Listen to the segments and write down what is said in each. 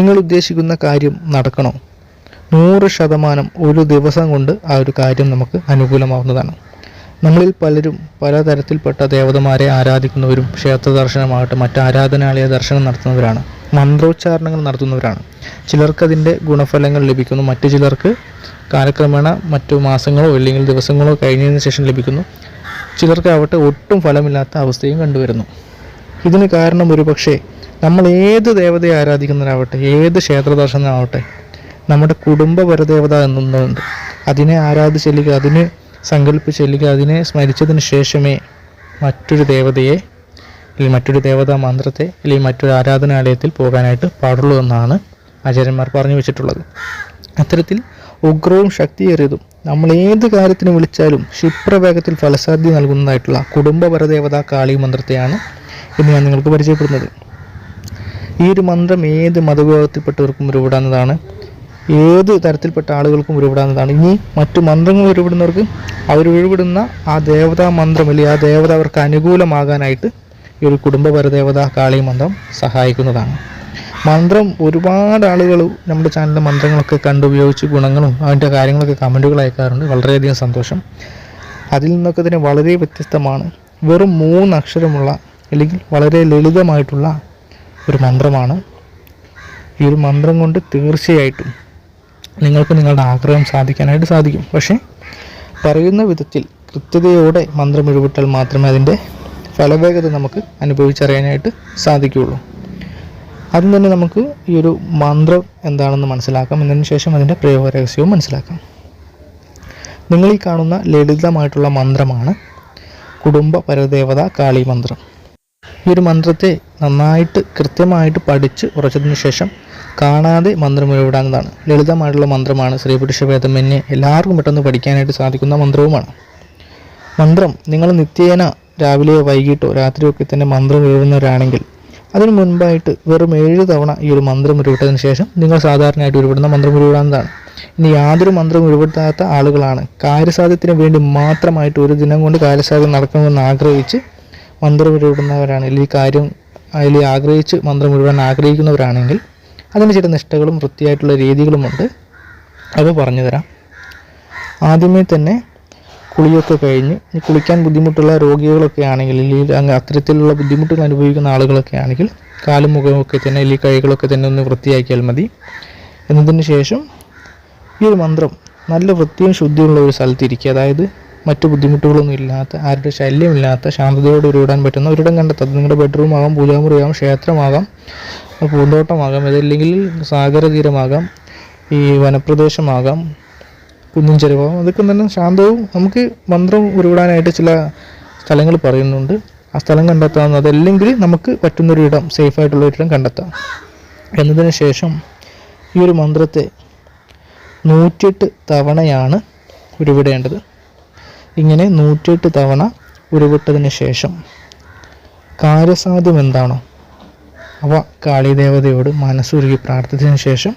നിങ്ങൾ ഉദ്ദേശിക്കുന്ന കാര്യം നടക്കണോ? നൂറ് ശതമാനം ഒരു ദിവസം കൊണ്ട് ആ ഒരു കാര്യം നമുക്ക് അനുകൂലമാവുന്നതാണ്. നമ്മളിൽ പലരും പലതരത്തിൽപ്പെട്ട ദേവതമാരെ ആരാധിക്കുന്നവരും ക്ഷേത്ര ദർശനമാകട്ടെ മറ്റ് ആരാധനാലയ ദർശനം നടത്തുന്നവരാണ്. മന്ത്രോച്ചാരണങ്ങൾ നടത്തുന്നവരാണ്. ചിലർക്കതിന്റെ ഗുണഫലങ്ങൾ ലഭിക്കുന്നു. മറ്റു ചിലർക്ക് കാലക്രമേണ മറ്റു മാസങ്ങളോ അല്ലെങ്കിൽ ദിവസങ്ങളോ കഴിഞ്ഞതിന് ശേഷം ലഭിക്കുന്നു. ചിലർക്ക് ചിലർക്കാവട്ടെ ഒട്ടും ഫലമില്ലാത്ത അവസ്ഥയും കണ്ടുവരുന്നു. ഇതിന് കാരണം ഒരുപക്ഷെ നമ്മൾ ഏത് ദേവതയെ ആരാധിക്കുന്നവരാവട്ടെ ഏത് ക്ഷേത്ര ദർശനമാവട്ടെ നമ്മുടെ കുടുംബ പരദേവത എന്നുണ്ട് അതിനെ ആരാധിച്ച് ചെല്ലുക അതിന് സങ്കല്പിച്ച് ചെല്ലുക അതിനെ സ്മരിച്ചതിന് ശേഷമേ മറ്റൊരു ദേവതയെ അല്ലെങ്കിൽ മറ്റൊരു ദേവതാ മന്ത്രത്തെ അല്ലെങ്കിൽ മറ്റൊരു ആരാധനാലയത്തിൽ പോകാനായിട്ട് പാടുള്ളൂ എന്നാണ് ആചാര്യന്മാർ പറഞ്ഞു വെച്ചിട്ടുള്ളത്. അത്തരത്തിൽ ഉഗ്രവും ശക്തിയേറിയതും നമ്മൾ ഏത് കാര്യത്തിന് വിളിച്ചാലും ക്ഷിപ്രവേഗത്തിൽ ഫലസാധ്യത നൽകുന്നതായിട്ടുള്ള കുടുംബപരദേവതാ കാളി മന്ത്രത്തെയാണ് ഇന്ന് ഞാൻ നിങ്ങൾക്ക് പരിചയപ്പെടുന്നത്. ഈ ഒരു മന്ത്രം ഏത് മതവിഭാഗത്തിൽപ്പെട്ടവർക്കും ഉരുവിടാവുന്നതാണ് ഏത് തരത്തിൽപ്പെട്ട ആളുകൾക്കും ഉരുവിടാവുന്നതാണ് ഇനി മറ്റു മന്ത്രങ്ങൾ ഉരുവിടുന്നവർക്ക് അവർ ഉരുവിടുന്ന ആ ദേവതാ മന്ത്രം അല്ലെങ്കിൽ ആ ദേവത അവർക്ക് അനുകൂലമാകാനായിട്ട് ഈ ഒരു കുടുംബ പരദേവത കാളി മന്ത്രം സഹായിക്കുന്നതാണ്. മന്ത്രം ഒരുപാട് ആളുകൾ നമ്മുടെ ചാനലിലെ മന്ത്രങ്ങളൊക്കെ കണ്ടുപയോഗിച്ച് ഗുണങ്ങളും അതിന്റെ കാര്യങ്ങളൊക്കെ കമന്റുകൾ അയക്കാറുണ്ട്. വളരെയധികം സന്തോഷം. അതിൽ നിന്നൊക്കെ തന്നെ വളരെ വ്യത്യസ്തമാണ്. വെറും മൂന്ന് അക്ഷരമുള്ള അല്ലെങ്കിൽ വളരെ ലളിതമായിട്ടുള്ള ഒരു മന്ത്രമാണ്. ഈ ഒരു മന്ത്രം കൊണ്ട് തീർച്ചയായിട്ടും നിങ്ങൾക്ക് നിങ്ങളുടെ ആഗ്രഹം സാധിക്കാനായിട്ട് സാധിക്കും. പക്ഷേ പറയുന്ന വിധത്തിൽ കൃത്യതയോടെ മന്ത്രം എഴുവിട്ടാൽ മാത്രമേ അതിന്റെ ഫലവേഗത നമുക്ക് അനുഭവിച്ചറിയാനായിട്ട് സാധിക്കുകയുള്ളൂ. ആദ്യം തന്നെ നമുക്ക് ഈ ഒരു മന്ത്രം എന്താണെന്ന് മനസ്സിലാക്കാം. എന്നതിന് ശേഷം അതിന്റെ പ്രയോഗ രഹസ്യവും മനസ്സിലാക്കാം. നിങ്ങൾ ഈ കാണുന്ന ലളിതമായിട്ടുള്ള മന്ത്രമാണ് കുടുംബ പരദേവത കാളി മന്ത്രം. ഈ ഒരു മന്ത്രത്തെ നന്നായിട്ട് കൃത്യമായിട്ട് പഠിച്ച് ഉറച്ചതിന് ശേഷം കാണാതെ മന്ത്രം ഉരുവിടാവുന്നതാണ് ലളിതമായിട്ടുള്ള മന്ത്രമാണ്. ശ്രീപുരുഷ ഭേദമന്യെ എല്ലാവർക്കും പെട്ടെന്ന് പഠിക്കാനായിട്ട് സാധിക്കുന്ന മന്ത്രവുമാണ്. മന്ത്രം നിങ്ങൾ നിത്യേന രാവിലെയോ വൈകിട്ടോ രാത്രിയോ ഒക്കെ തന്നെ മന്ത്രം എഴുതുന്നവരാണെങ്കിൽ അതിനു മുൻപായിട്ട് വെറും ഏഴ് തവണ ഈ ഒരു മന്ത്രം ഉരുവിട്ടതിന് ശേഷം നിങ്ങൾ സാധാരണയായിട്ട് ഉരുവിടുന്ന മന്ത്രം ഉരുവിടാവുന്നതാണ് ഇനി യാതൊരു മന്ത്രം ഉരുവിടാത്ത ആളുകളാണ്. കാര്യസാധ്യത്തിന് വേണ്ടി മാത്രമായിട്ട് ഒരു ദിനം കൊണ്ട് കാര്യസാധ്യം നടക്കണമെന്ന് ആഗ്രഹിച്ച് മന്ത്രം ഉരുവിടുന്നവരാണ് ഈ കാര്യം അതിൽ ആഗ്രഹിച്ച് മന്ത്രം ഉരുവാൻ ആഗ്രഹിക്കുന്നവരാണെങ്കിൽ അതിന് ചില നിഷ്ഠകളും വൃത്തിയായിട്ടുള്ള രീതികളുമുണ്ട്. അത് പറഞ്ഞു തരാം. ആദ്യമേ തന്നെ കുളിയൊക്കെ കഴിഞ്ഞ് കുളിക്കാൻ ബുദ്ധിമുട്ടുള്ള രോഗികളൊക്കെ ആണെങ്കിൽ അല്ലെങ്കിൽ അങ്ങ് അത്തരത്തിലുള്ള ബുദ്ധിമുട്ടുകൾ അനുഭവിക്കുന്ന ആളുകളൊക്കെ ആണെങ്കിൽ കാലും മുഖമൊക്കെ തന്നെ അല്ലെങ്കിൽ കൈകളൊക്കെ തന്നെ ഒന്ന് വൃത്തിയാക്കിയാൽ മതി. എന്നതിന് ശേഷം ഈ ഒരു മന്ത്രം നല്ല വൃത്തിയും ശുദ്ധിയുമുള്ള ഒരു സ്ഥലത്തിരിക്കുക അതായത് മറ്റു ബുദ്ധിമുട്ടുകളൊന്നും ഇല്ലാത്ത ആരുടെ ശല്യമില്ലാത്ത ശാന്തതയോടെ ഉരുവിടാൻ പറ്റുന്ന ഒരിടം കണ്ടെത്തും അത് നിങ്ങളുടെ ബെഡ്റൂം ആകാം പൂജാമുറിയാകാം ക്ഷേത്രമാകാം പൂന്തോട്ടമാകാം ഇതല്ലെങ്കിൽ സാഗരതീരമാകാം ഈ വനപ്രദേശമാകാം കുന്നിൻ ചെരുവാകും അതൊക്കെ തന്നെ ശാന്തവും നമുക്ക് മന്ത്രം ഉരുവിടാനായിട്ട് ചില സ്ഥലങ്ങൾ പറയുന്നുണ്ട്. ആ സ്ഥലം കണ്ടെത്താവുന്ന അതല്ലെങ്കിൽ നമുക്ക് പറ്റുന്നൊരിടം സേഫായിട്ടുള്ള ഒരിടം കണ്ടെത്താം. എന്നതിന് ശേഷം ഈ ഒരു മന്ത്രത്തെ നൂറ്റിയെട്ട് തവണയാണ് ഉരുവിടേണ്ടത്. ഇങ്ങനെ നൂറ്റിയെട്ട് തവണ ഉരുവിട്ടതിന് ശേഷം കാര്യസാധ്യം എന്താണോ അവ കാളിദേവതയോട് മനസ്സുരുകി പ്രാർത്ഥിച്ചതിന് ശേഷം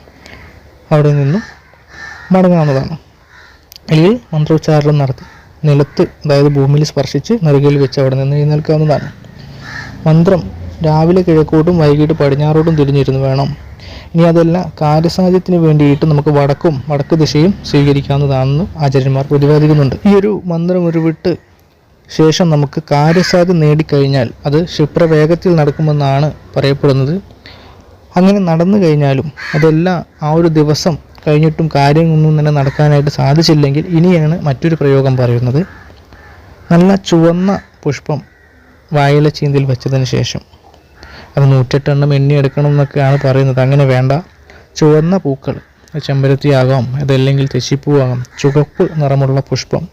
അവിടെ നിന്നും മടങ്ങാവുന്നതാണ്. അല്ലെങ്കിൽ മന്ത്രോച്ചാരണം നടത്തി നിലത്ത് അതായത് ഭൂമിയിൽ സ്പർശിച്ച് നെറുകയിൽ വെച്ച് അവിടെ നിന്ന് എഴുന്നേൽക്കാവുന്നതാണ്. മന്ത്രം രാവിലെ കിഴക്കോട്ടും വൈകിട്ട് പടിഞ്ഞാറോട്ടും തിരിഞ്ഞിരുന്ന് വേണം. ഇനി അതല്ല കാര്യസാധ്യത്തിന് വേണ്ടിയിട്ട് നമുക്ക് വടക്കും വടക്ക് ദിശയും സ്വീകരിക്കാവുന്നതാണെന്ന് ആചാര്യന്മാർ പ്രതിപാദിക്കുന്നുണ്ട്. ഈ ഒരു മന്ത്രം ഉരുവിട്ട് ശേഷം നമുക്ക് കാര്യസാധ്യത നേടിക്കഴിഞ്ഞാൽ അത് ക്ഷിപ്രവേഗത്തിൽ നടക്കുമെന്നാണ് പറയപ്പെടുന്നത്. അങ്ങനെ നടന്നു കഴിഞ്ഞാലും അതെല്ലാം ആ ഒരു ദിവസം കഴിഞ്ഞിട്ടും കാര്യമൊന്നും തന്നെ നടക്കാനായിട്ട് സാധിച്ചില്ലെങ്കിൽ ഇനിയാണ് മറ്റൊരു പ്രയോഗം പറയുന്നത്. നല്ല ചുവന്ന പുഷ്പം വായില ചീന്തിൽ വെച്ചതിന് ശേഷം. അത് നൂറ്റെട്ടെണ്ണം എണ്ണി എടുക്കണം എന്നൊക്കെയാണ് പറയുന്നത്. അങ്ങനെ വേണ്ട. ചുവന്ന പൂക്കൾ ചെമ്പരത്തിയാകാം അതല്ലെങ്കിൽ തെച്ചിപ്പൂവാകാം ചുവപ്പ് നിറമുള്ള പുഷ്പം.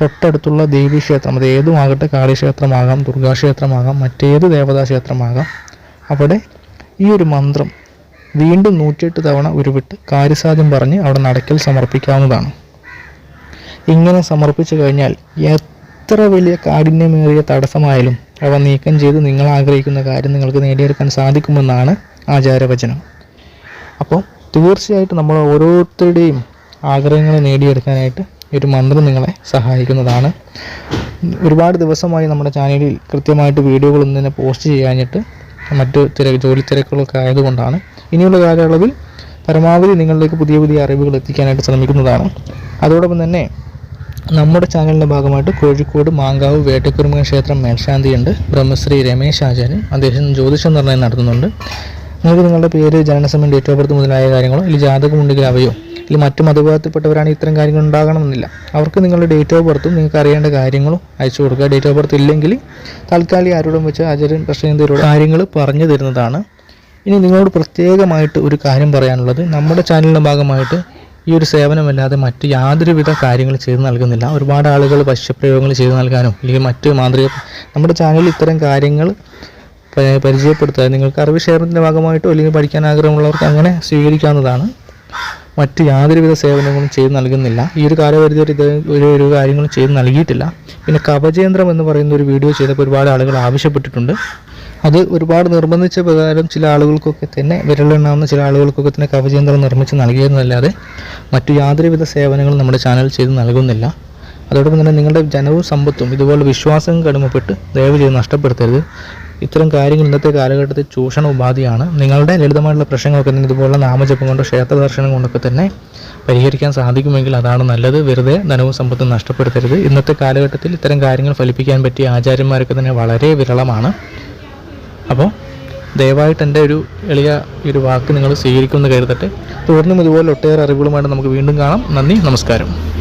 തൊട്ടടുത്തുള്ള ദേവീക്ഷേത്രം അത് ഏതുമാകട്ടെ കാളിക്ഷേത്രമാകാം ദുർഗാക്ഷേത്രമാകാം മറ്റേത് ദേവതാക്ഷേത്രമാകാം. അവിടെ ഈ ഒരു മന്ത്രം വീണ്ടും നൂറ്റിയെട്ട് തവണ ഉരുവിട്ട് കാര്യസാധ്യം പറഞ്ഞ് അവിടെ നടക്കൽ സമർപ്പിക്കാവുന്നതാണ്. ഇങ്ങനെ സമർപ്പിച്ചു കഴിഞ്ഞാൽ എത്ര വലിയ കാഠിന്യമേറിയ തടസ്സമായാലും അവ നീക്കം ചെയ്ത് നിങ്ങൾ ആഗ്രഹിക്കുന്ന കാര്യം നിങ്ങൾക്ക് നേടിയെടുക്കാൻ സാധിക്കുമെന്നാണ് ആചാരവചനം. അപ്പോൾ തീർച്ചയായിട്ടും നമ്മൾ ഓരോരുത്തരുടെയും ആഗ്രഹങ്ങൾ നേടിയെടുക്കാനായിട്ട് ഈ ഒരു മന്ത്രം നിങ്ങളെ സഹായിക്കുന്നതാണ്. ഒരുപാട് ദിവസമായി നമ്മുടെ ചാനലിൽ കൃത്യമായിട്ട് വീഡിയോകളൊന്നും തന്നെ പോസ്റ്റ് ചെയ്യാഞ്ഞിട്ട് മറ്റു തിര ജോലി തിരക്കുകളൊക്കെ ആയതുകൊണ്ടാണ്. ഇനിയുള്ള കാലയളവിൽ പരമാവധി നിങ്ങളിലേക്ക് പുതിയ പുതിയ അറിവുകൾ എത്തിക്കാനായിട്ട് ശ്രമിക്കുന്നതാണ്. അതോടൊപ്പം തന്നെ നമ്മുടെ ചാനലിന്റെ ഭാഗമായിട്ട് കോഴിക്കോട് മാങ്കാവ് വേട്ടക്കുരുമ ക്ഷേത്രം മേൽശാന്തിയുണ്ട്. ബ്രഹ്മശ്രീ രമേശ് ആചാര്യൻ. അദ്ദേഹം ജ്യോതിഷ നിർണയം നടത്തുന്നുണ്ട്. നിങ്ങൾക്ക് നിങ്ങളുടെ പേര് ജനനസമയം ഡേറ്റ് ഓഫ് ബർത്ത് മുതലായ കാര്യങ്ങളോ അല്ലെങ്കിൽ ജാതകമുണ്ടെങ്കിൽ അവയോ? ഇല്ല മറ്റു മതവിഭാഗത്തിൽപ്പെട്ടവരാണ് ഇത്തരം കാര്യങ്ങൾ ഉണ്ടാകണമെന്നില്ല. അവർക്ക് നിങ്ങളുടെ ഡേറ്റ് ഓഫ് ബർത്തും നിങ്ങൾക്ക് അറിയേണ്ട കാര്യങ്ങളും അയച്ചു കൊടുക്കുക. ഡേറ്റ് ഓഫ് ബർത്ത് ഇല്ലെങ്കിൽ താൽക്കാലിക ആരോടും വെച്ച് ആചാര്യൻ പ്രശ്നത്തിലൂടെ കാര്യങ്ങൾ പറഞ്ഞു തരുന്നതാണ്. ഇനി നിങ്ങളോട് പ്രത്യേകമായിട്ട് ഒരു കാര്യം പറയാനുള്ളത്. നമ്മുടെ ചാനലിന്റെ ഭാഗമായിട്ട് ഈ ഒരു സേവനമല്ലാതെ മറ്റ് യാതൊരുവിധ കാര്യങ്ങൾ ചെയ്തു നൽകുന്നില്ല. ഒരുപാട് ആളുകൾ ഭക്ഷ്യപ്രയോഗങ്ങൾ ചെയ്തു നൽകാനും അല്ലെങ്കിൽ മറ്റ് മാതൃക നമ്മുടെ ചാനലിൽ ഇത്തരം കാര്യങ്ങൾ പരിചയപ്പെടുത്തുക നിങ്ങൾക്ക് അറിവ് ഷെയറിന്റെ ഭാഗമായിട്ടോ അല്ലെങ്കിൽ പഠിക്കാൻ ആഗ്രഹമുള്ളവർക്ക് അങ്ങനെ സ്വീകരിക്കാവുന്നതാണ്. മറ്റ് യാതൊരുവിധ സേവനങ്ങളും ചെയ്തു നൽകുന്നില്ല. ഈ ഒരു കാലപരിധി വരെ ഇത് ഒരു ഒരു കാര്യങ്ങളും ചെയ്തു നൽകിയിട്ടില്ല. പിന്നെ കവചേന്ദ്രം എന്ന് പറയുന്ന ഒരു വീഡിയോ ചെയ്തപ്പോൾ ഒരുപാട് ആളുകൾ ആവശ്യപ്പെട്ടിട്ടുണ്ട്. അത് ഒരുപാട് നിർബന്ധിച്ച പ്രകാരം ചില ആളുകൾക്കൊക്കെ തന്നെ വിരലെണ്ണാവുന്ന ചില ആളുകൾക്കൊക്കെ തന്നെ കവചേന്ദ്രം നിർമ്മിച്ച് നൽകിയെന്നല്ലാതെ മറ്റു യാതൊരുവിധ സേവനങ്ങളും നമ്മുടെ ചാനൽ ചെയ്ത് നൽകുന്നില്ല. അതോടൊപ്പം തന്നെ നിങ്ങളുടെ ജനവും സമ്പത്തും ഇതുപോലെ വിശ്വാസം കടമപ്പെട്ട് ദയവ് ചെയ്ത് നഷ്ടപ്പെടുത്തരുത്. ഇത്തരം കാര്യങ്ങൾ ഇന്നത്തെ കാലഘട്ടത്തിൽ ചൂഷണ ഉപാധിയാണ്. നിങ്ങളുടെ ലളിതമായിട്ടുള്ള പ്രശ്നങ്ങളൊക്കെ തന്നെ ഇതുപോലുള്ള നാമജപം കൊണ്ടോ ക്ഷേത്ര ദർശനം കൊണ്ടൊക്കെ തന്നെ പരിഹരിക്കാൻ സാധിക്കുമെങ്കിൽ അതാണ് നല്ലത്. വെറുതെ ധനവും സമ്പത്തും നഷ്ടപ്പെടുത്തരുത്. ഇന്നത്തെ കാലഘട്ടത്തിൽ ഇത്തരം കാര്യങ്ങൾ ഫലിപ്പിക്കാൻ പറ്റിയ ആചാര്യന്മാരൊക്കെ തന്നെ വളരെ വിരളമാണ്. അപ്പോൾ ദയവായിട്ട് എന്റെ ഒരു എളിയ ഒരു വാക്ക് നിങ്ങൾ സ്വീകരിക്കുമെന്ന് കരുതട്ടെ. തുടർന്നും ഇതുപോലെ ഒട്ടേറെ അറിവുകളുമായിട്ട് നമുക്ക് വീണ്ടും കാണാം. നന്ദി നമസ്കാരം.